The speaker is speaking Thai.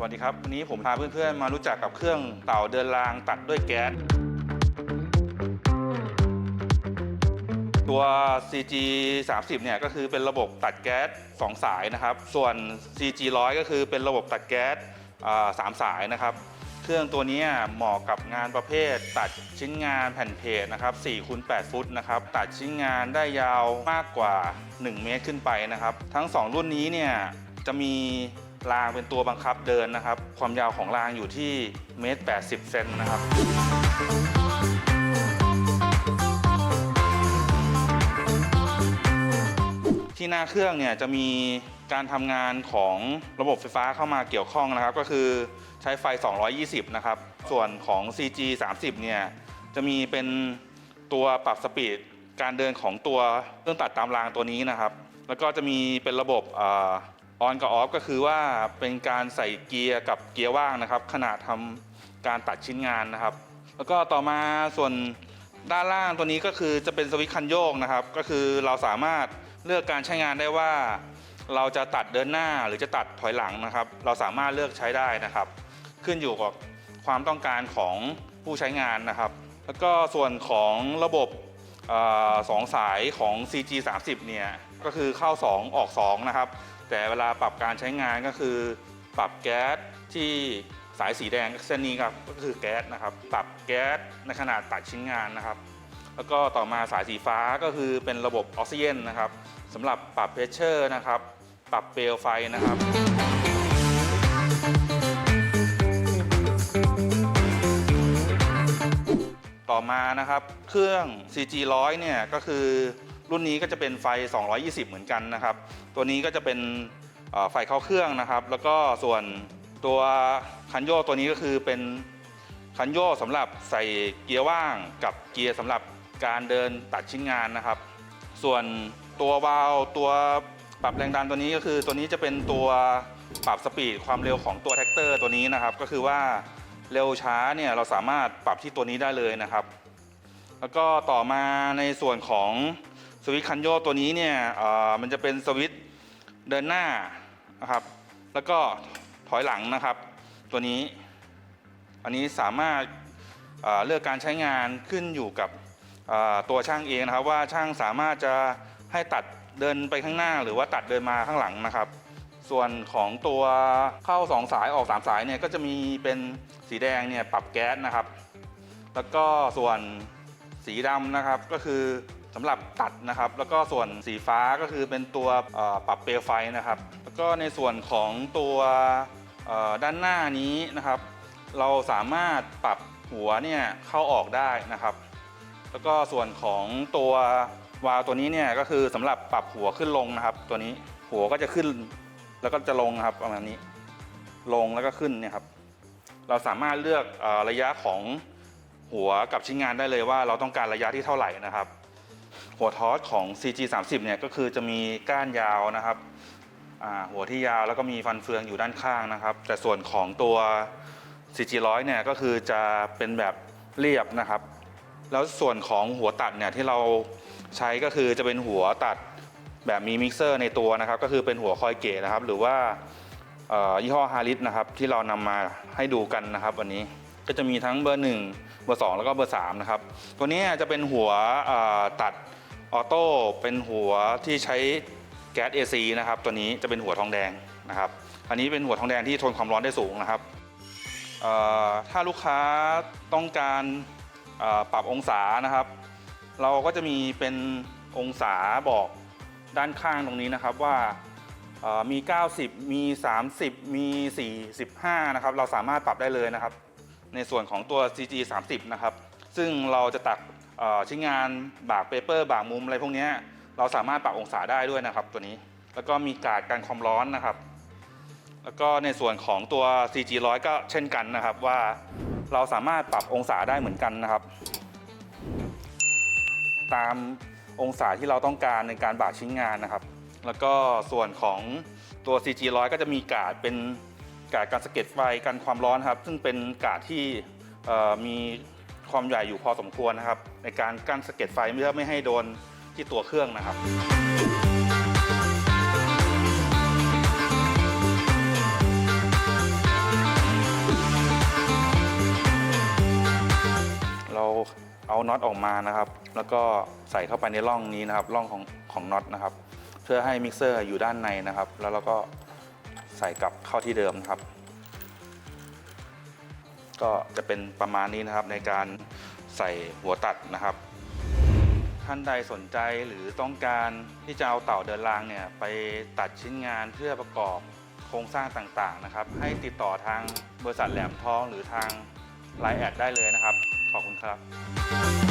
สวัสดีครับ วันนี้ผมพาเพื่อนๆ มารู้จักกับเครื่องเต่าเดินรางตัดด้วยแก๊ส ตัว CG 30เนี่ยก็คือเป็นระบบตัดแก๊ส 2 สายนะครับ ส่วน CG 100ก็คือเป็นระบบตัดแก๊สสามสายนะครับ เครื่องตัวนี้เหมาะกับงานประเภท ตัดชิ้นงานแผ่นเพจนะครับ4คูณ8ฟุตนะครับตัดชิ้นงานได้ยาวมากกว่า 1 เมตรขึ้นไปนะครับ ทั้ง 2 รุ่นนี้เนี่ยจะมี รางเป็นตัวบังคับเดินนะครับ ความยาวของรางอยู่ที่เมตร80เซนนะครับ ที่หน้าเครื่องเนี่ยจะมีการทำงานของระบบไฟฟ้าเข้ามาเกี่ยวข้องนะครับ ก็คือใช้ไฟ 220 นะครับ ส่วนของ CG 30 เนี่ยจะมีเป็นตัวปรับสปีดการเดินของตัวเครื่องตัดตามรางตัวนี้นะครับ แล้วก็จะมีเป็นระบบ ออนกับออฟก็คือว่าเป็นการใส่เกียร์กับเกียร์ว่างนะครับ ขณะทำการตัดชิ้นงานนะครับ แล้วก็ต่อมาส่วนด้านล่างตัวนี้ก็คือจะเป็นสวิตช์คันโยกนะครับ ก็คือเราสามารถเลือกการใช้งานได้ว่า เราจะตัดเดินหน้าหรือจะตัดถอยหลังนะครับ เราสามารถเลือกใช้ได้นะครับ ขึ้นอยู่กับความต้องการของผู้ใช้งานนะครับ แล้วก็ส่วนของระบบอสองสายของ CG 30เนี่ยก็คือเข้า 2 ออก2นะครับ แต่เวลาปรับการใช้งานก็คือ ปรับแก๊สที่สายสีแดงเส้นนี้ครับก็คือแก๊สนะครับ ปรับแก๊สในขนาดตัดชิ้นงานนะครับ แล้วก็ต่อมาสายสีฟ้าก็คือเป็นระบบออกซิเจนนะครับสำหรับปรับเพรสเชอร์นะครับ ปรับเปลวไฟนะครับต่อมานะครับ เครื่อง CG 100 เนี่ยก็คือ รุ่นนี้ก็จะเป็นไฟ 220 เหมือนกันนะครับ ตัวนี้ก็จะเป็นไฟเข้าเครื่องนะครับ แล้วก็ส่วนตัวคันโยกตัวนี้ก็คือเป็นคันโยกสำหรับใส่เกียร์ว่างกับเกียร์สำหรับการเดินตัดชิ้นงานนะครับ ส่วนตัววาล์วตัวปรับแรงดันตัวนี้ก็คือตัวนี้จะเป็นตัวปรับสปีดความเร็วของตัวแท็กเตอร์ตัวนี้นะครับ ก็คือว่าเร็วช้าเนี่ยเราสามารถปรับที่ตัวนี้ได้เลยนะครับ แล้วก็ต่อมาในส่วนของ วิตช์คันโยกตัวนี้เนี่ยมันจะเป็นสวิตช์เดินหน้านะครับ แล้วก็ถอยหลังนะครับ ตัวนี้ อันนี้สามารถเลือกการใช้งานขึ้นอยู่กับตัวช่างเองนะครับ ว่าช่างสามารถจะให้ตัดเดินไปข้างหน้า หรือว่าตัดเดินมาข้างหลังนะครับ ส่วนของตัวเข้า 2 สายออก 3 สายเนี่ยก็จะมีเป็นสีแดงเนี่ยปรับแก๊สนะครับ แล้วก็ส่วนสีดำนะครับก็คือ สำหรับตัดนะครับ แล้วก็ส่วนสีฟ้าก็คือเป็นตัวปรับเปลวไฟนะครับ แล้วก็ในส่วนของตัวด้านหน้านี้นะครับ เราสามารถปรับหัวเนี่ยเข้าออกได้นะครับ แล้วก็ส่วนของตัววาล์วตัวนี้เนี่ยก็คือสำหรับปรับหัวขึ้นลงนะครับ ตัวนี้หัวก็จะขึ้นแล้วก็จะลงนะครับประมาณนี้ ลงแล้วก็ขึ้นเนี่ยครับ เราสามารถเลือกอระยะของหัวกับชิ้นงานได้เลยว่าเราต้องการระยะที่เท่าไหร่นะครับ หัวทอสของ CG 30เนี่ยก็คือจะมีก้านยาวนะครับหัวที่ยาวแล้วก็มีฟันเฟืองอยู่ด้านข้างนะครับ แต่ส่วนของตัว CG 100เนี่ยก็คือจะเป็นแบบเรียบนะครับ แล้วส่วนของหัวตัดเนี่ยที่เราใช้ก็คือจะเป็นหัวตัดแบบมีมิกเซอร์ในตัวนะครับ ก็คือเป็นหัวคอยเกตนะครับ หรือว่ายี่ห้อฮาริสนะครับที่เรานำมาให้ดูกันนะครับ วันนี้ก็จะมีทั้งเบอร์ 1 เบอร์ 2 แล้วก็เบอร์3นะครับตัวนี้จะเป็นหัวตัด ออโต้เป็นหัวที่ใช้แก๊ส AC นะครับ ตัวนี้จะเป็นหัวทองแดงนะครับ อันนี้เป็นหัวทองแดงที่ทนความร้อนได้สูงนะครับ ถ้าลูกค้าต้องการปรับองศานะครับ เราก็จะมีเป็นองศาบอกด้านข้างตรงนี้นะครับว่าเอ่อมี 90 มี 30 มี 45 นะครับ เราสามารถปรับได้เลยนะครับ ในส่วนของตัว CG 30 นะครับ ซึ่งเราจะตักชิ้นงานบากเปเปอร์บากมุมอะไรพวกนี้เราสามารถปรับองศาได้ด้วยนะครับตัวนี้ แล้วก็มีการดกันความร้อนนะครับ แล้วก็ในส่วนของตัว CG 100 ก็เช่นกันนะครับว่าเราสามารถปรับองศาได้เหมือนกันนะครับ ตามองศาที่เราต้องการในการบากชิ้นงานนะครับ แล้วก็ส่วนของตัว CG 100 ก็จะมีกาดเป็นกาดการสะเก็ดไฟกันความร้อนครับ ซึ่งเป็นกาดที่มี ความใหญ่อยู่พอสมควรนะครับ ในการกั้นสะเก็ดไฟเพื่อไม่ให้โดนที่ตัวเครื่องนะครับ เราเอาน็อตออกมานะครับ แล้วก็ใส่เข้าไปในร่องนี้นะครับร่องของของน็อตนะครับ เพื่อให้มิกเซอร์อยู่ด้านในนะครับ แล้วเราก็ใส่กลับเข้าที่เดิมครับ ก็จะเป็นประมาณนี้นะครับในการใส่หัวตัดนะครับ ท่านใดสนใจหรือต้องการที่จะเอาเต่าเดินรางเนี่ยไปตัดชิ้นงานเพื่อประกอบโครงสร้างต่างๆนะครับ ให้ติดต่อทางบริษัทแหลมทองหรือทางไลน์แอดได้เลยนะครับ ขอบคุณครับ